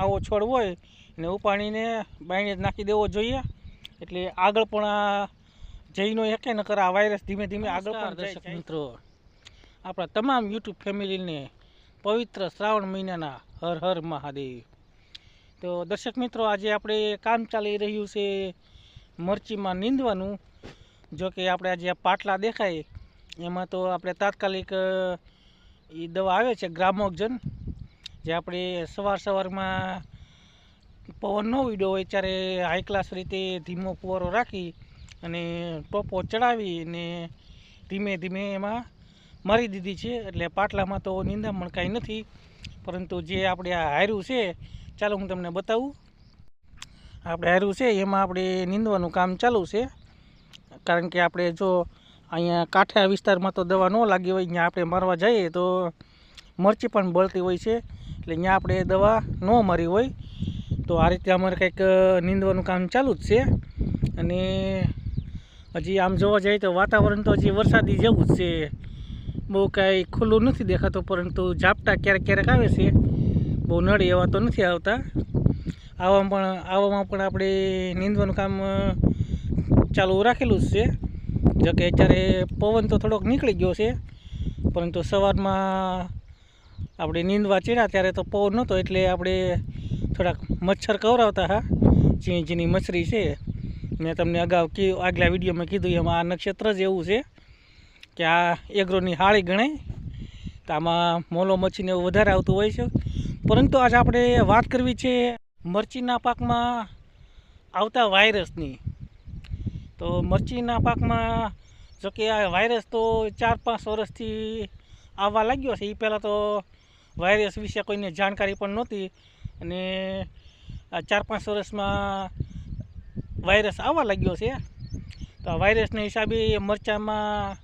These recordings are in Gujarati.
આવો છોડ હોય એને ઉપાડીને બાયણે જ નાખી દેવો જોઈએ. એટલે આગળ પણ આ જઈનો એકે નકર આ વાયરસ ધીમે ધીમે આગળ પણ દર્શક મિત્રો. આપણા તમામ યુટ્યુબ ફેમિલીને પવિત્ર શ્રાવણ મહિનાના હર હર મહાદેવ. તો દર્શક મિત્રો આજે આપણે કામ ચાલી રહ્યું છે મરચીમાં નીંદવાનું. જો કે આપણે આજે આ પાટલા દેખાય. એમાં તો આપણે તાત્કાલિક એ દવા આવે છે ગ્રામોક્જન જે આપણે સવાર સવારમાં પવન ન ઉડ્યો હોય ત્યારે હાઈ ક્લાસ રીતે ધીમો ફુવારો રાખી અને ટોપો ચડાવી અને ધીમે ધીમે એમાં મારી દીધી છે. એટલે પાટલામાં તો નિંદામણ કાંઈ નથી, પરંતુ જે આપણે આ હાર્યું છે, ચાલો હું તમને બતાવું. આપણે હાર્યું છે, એમાં આપણે નીંદવાનું કામ ચાલુ છે. કારણ કે આપણે જો અહીંયા કાંઠા વિસ્તારમાં તો દવા ન લાગી હોય ત્યાં આપણે મારવા જઈએ તો મરચી પણ બળતી હોય છે. એટલે ત્યાં આપણે દવા ન મારી હોય, તો આ રીતે અમારે કંઈક નીંદવાનું કામ ચાલુ જ છે. અને હજી આમ જોવા જઈએ તો વાતાવરણ તો હજી વરસાદી જેવું જ છે. બહુ કાંઈ ખુલ્લું નથી દેખાતું, પરંતુ ઝાપટા ક્યારેક ક્યારેક આવે છે. બહુ નળી એવા તો નથી આવતા. આવામાં પણ આવામાં પણ આપણે નીંદવાનું કામ ચાલુ રાખેલું જ છે. જો કે અત્યારે પવન તો થોડોક નીકળી ગયો છે, પરંતુ સવારમાં આપણે નીંદવા ચડ્યા ત્યારે તો પવન નહોતો, એટલે આપણે થોડાક મચ્છર કવરાવતા હા. ઝીણી ઝીણી મછરી છે. મેં તમને અગાઉ કીધું, આગલા વિડીયોમાં કીધું, એમાં આ નક્ષત્ર જ એવું છે કે આ એગ્રોની હાળી ગણાય. તો આમાં મોલો મચ્છીને એવું વધારે આવતું હોય છે. પરંતુ આજે આપણે વાત કરવી છે મરચીના પાકમાં આવતા વાયરસની. તો મરચીના પાકમાં જો કે આ વાયરસ તો ચાર પાંચ વર્ષથી આવવા લાગ્યો છે. એ પહેલાં તો વાયરસ વિશે કોઈને જાણકારી પણ નહોતી અને આ ચાર પાંચ વર્ષમાં વાયરસ આવવા લાગ્યો છે. તો આ વાયરસના હિસાબે મરચામાં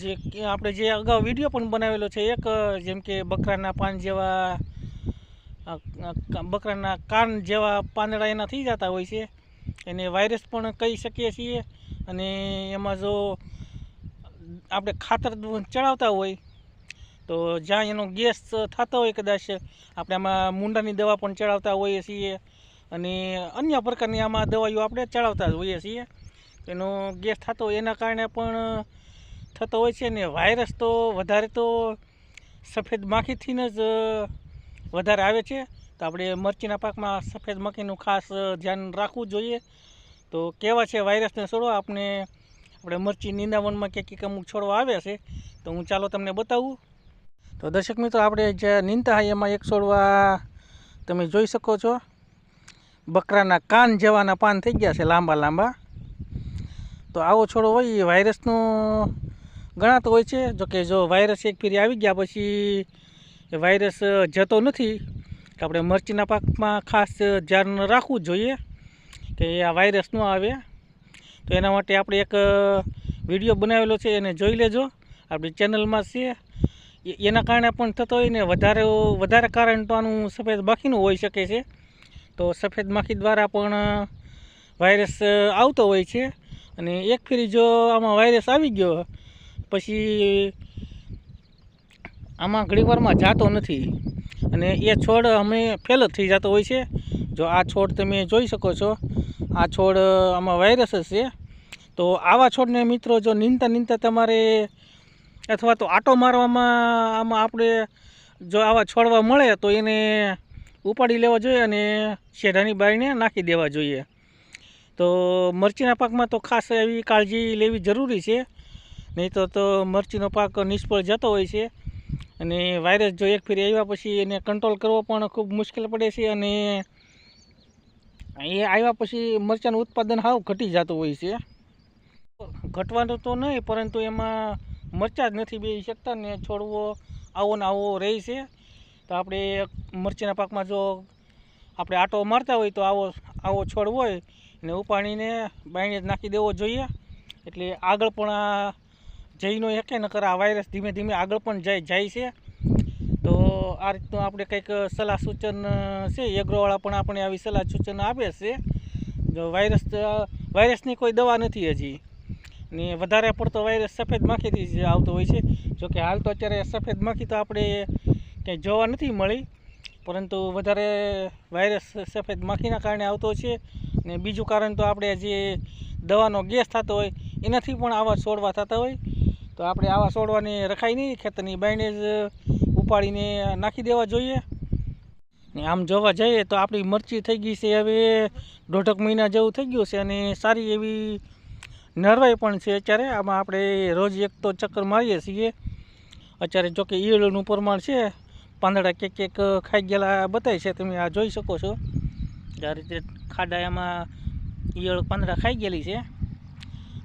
જે આપણે જે અગાઉ વીડિયો પણ બનાવેલો છે, એક જેમ કે બકરાના પાન જેવા બકરાના કાન જેવા પાંદડા એના થઈ જતા હોય છે. એને વાયરસ પણ કહી શકીએ છીએ અને એમાં જો આપણે ખાતર ચડાવતા હોય તો જ્યાં એનો ગેસ થતો હોય કદાચ, આપણે આમાં મૂંડાની દવા પણ ચડાવતા હોઈએ છીએ અને અન્ય પ્રકારની આમાં દવાઈઓ આપણે ચડાવતા જ હોઈએ છીએ. એનો ગેસ થતો હોય એના કારણે પણ થતો હોય છે ને વાયરસ તો વધારે તો સફેદ માખીથીને જ વધારે આવે છે. તો આપણે મરચીના પાકમાં સફેદ માખીનું ખાસ ધ્યાન રાખવું જોઈએ. તો કેવા છે વાયરસને છોડવા? આપણે આપણે મરચી નિંદાવનમાં ક્યાંક અમુક છોડવા આવે છે. તો હું ચાલો તમને બતાવું. તો દર્શક મિત્રો, આપણે જે નીંદતા એમાં એક છોડવા તમે જોઈ શકો છો. બકરાના કાન જેવાના પાન થઈ ગયા છે લાંબા લાંબા. તો આવો છોડો હોય, એ વાયરસનો ગણાતો હોય છે. જોકે જો વાયરસ એક ફેરી આવી ગયા પછી એ વાયરસ જતો નથી આપણે મરચીના પાકમાં ખાસ ધ્યાન રાખવું જોઈએ કે આ વાયરસ ન આવે. તો એના માટે આપણે એક વીડિયો બનાવેલો છે, એને જોઈ લેજો. આપણી ચેનલમાં છે. એના કારણે પણ થતો હોય ને વધારે વધારે કારણ તો આનું સફેદ માખીનું હોઈ શકે છે. તો સફેદ માખી દ્વારા પણ વાયરસ આવતો હોય છે. અને એક ફેરી જો આમાં વાયરસ આવી ગયો, પછી આમાં ઘણીવારમાં જાતો નથી. અને એ છોડ અમે ફેલ થઈ જતો હોય છે. જો આ છોડ તમે જોઈ શકો છો, આ છોડ આમાં વાયરસ છે. તો આવા છોડને મિત્રો જો નીંદતા નીંદતા તમારે અથવા તો આટો મારવામાં આમાં આપણે જો આવા છોડવા મળે, તો એને ઉપાડી લેવા જોઈએ અને શેઢાની બારીને નાખી દેવા જોઈએ. તો મરચીના પાકમાં તો ખાસ એવી કાળજી લેવી જરૂરી છે. નહીં તો તો મરચીનો પાક નિષ્ફળ જતો હોય છે. અને વાયરસ જો એક ફેરી આવ્યા પછી એને કંટ્રોલ કરવો પણ ખૂબ મુશ્કેલ પડે છે અને એ આવ્યા પછી મરચાંનું ઉત્પાદન હાવ ઘટી જતું હોય છે. ઘટવાનું તો નહીં, પરંતુ એમાં મરચાં જ નથી બેસી શકતા ને છોડવો આવો ને આવો રહે છે. તો આપણે મરચીના પાકમાં જો આપણે આટો મારતા હોય તો આવો આવો છોડ હોય એને ઉપાડીને બાઈને જ નાખી દેવો જોઈએ. એટલે આગળ પણ આ જઈનો એકે, નકર આ વાયરસ ધીમે ધીમે આગળ પણ જાય જાય છે. તો આ રીતનું આપણે કંઈક સલાહ સૂચન છે? એગ્રોવાળા પણ આપણે આવી સલાહ સૂચન આપે છે. જો વાયરસ, વાયરસની કોઈ દવા નથી હજી. ને વધારે પડતો વાયરસ સફેદ માખીથી જ આવતો હોય છે. જોકે હાલ તો અત્યારે સફેદ માખી તો આપણે ક્યાંય જોવા નથી મળી, પરંતુ વધારે વાયરસ સફેદ માખીના કારણે આવતો છે. ને બીજું કારણ તો આપણે જે દવાનો ગેસ થતો હોય, એનાથી પણ આવા છોડવા થતા હોય. તો આપણે આવા છોડવાને રખાય નહીં, ખેતરની જ ઉપાડીને નાખી દેવા જોઈએ. ને આમ જોવા જઈએ તો આપણી મરચી થઈ ગઈ છે, હવે દોઢક મહિના જેવું થઈ ગયું છે અને સારી એવી નરવાઈ પણ છે અત્યારે. આમાં આપણે રોજ એક તો ચક્કર મારીએ છીએ. અત્યારે જોકે ઈયળનું પ્રમાણ છે. પાંદડા કેક કેક ખાઈ ગયેલા બતાય છે. તમે આ જોઈ શકો છો. આ રીતે ખાડા એમાં ઈયળ પાંદડા ખાઈ ગયેલી છે.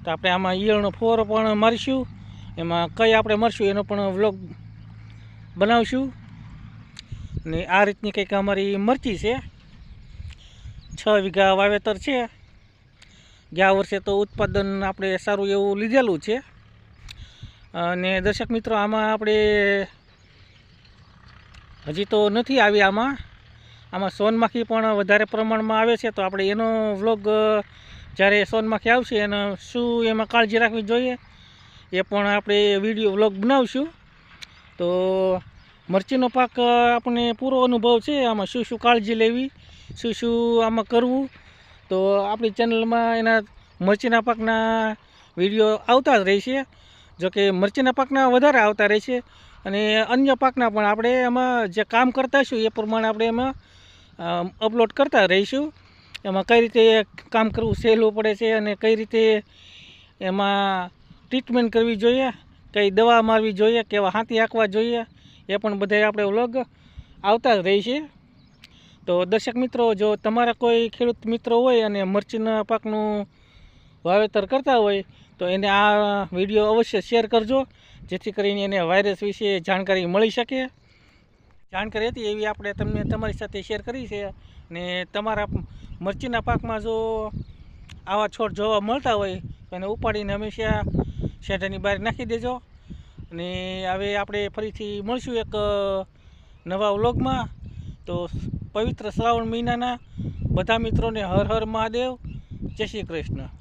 તો આપણે આમાં ઈયળનો ફોર પણ મારીશું. એમાં કઈ આપણે મરશું એનો પણ વ્લોગ બનાવશું. ને આ રીતની કંઈક અમારી મરચી છે. છ વીઘા વાવેતર છે. ગયા વર્ષે તો ઉત્પાદન આપણે સારું એવું લીધેલું છે. અને દર્શક મિત્રો, આમાં આપણે હજી તો નથી આવી આમાં. આમાં સોનમાખી પણ વધારે પ્રમાણમાં આવે છે, તો આપણે એનો વ્લોગ જ્યારે સોનમાખી આવશે એનો શું એમાં કાળજી રાખવી જોઈએ, એ પણ આપણે વીડિયો વ્લોગ બનાવશું. તો મરચીનો પાક આપણને પૂરો અનુભવ છે, આમાં શું શું કાળજી લેવી, શું શું આમાં કરવું તો આપણી ચેનલમાં એના મરચીના પાકના વીડિયો આવતા જ રહેશે જોકે મરચીના પાકના વધારે આવતા રહેશે અને અન્ય પાકના પણ આપણે એમાં જે કામ કરતા છું એ પ્રમાણે આપણે એમાં અપલોડ કરતા રહીશું. એમાં કઈ રીતે કામ કરવું, સહેલું પડે છે અને કઈ રીતે એમાં ટ્રીટમેન્ટ કરવી જોઈએ, કઈ દવા મારવી જોઈએ, કેવા હાથી આંકવા જોઈએ, એ પણ બધા આપણે વ્લોગ આવતા જ રહી છે. તો દર્શક મિત્રો, જો તમારા કોઈ ખેડૂત મિત્રો હોય અને મરચીના પાકનું વાવેતર કરતા હોય, તો એને આ વીડિયો અવશ્ય શેર કરજો, જેથી કરીને એને વાયરસ વિશે જાણકારી મળી શકે. જાણકારી હતી એવી આપણે તમને તમારી સાથે શેર કરી છે ને તમારા મરચીના પાકમાં જો આવા છોડ જોવા મળતા હોય, તો એને ઉપાડીને હંમેશા શેઢાની બહાર નાખી દેજો. અને હવે આપણે ફરીથી મળશું એક નવા વ્લોગમાં. તો પવિત્ર શ્રાવણ મહિનાના બધા મિત્રોને હર હર મહાદેવ. જય શ્રી કૃષ્ણ.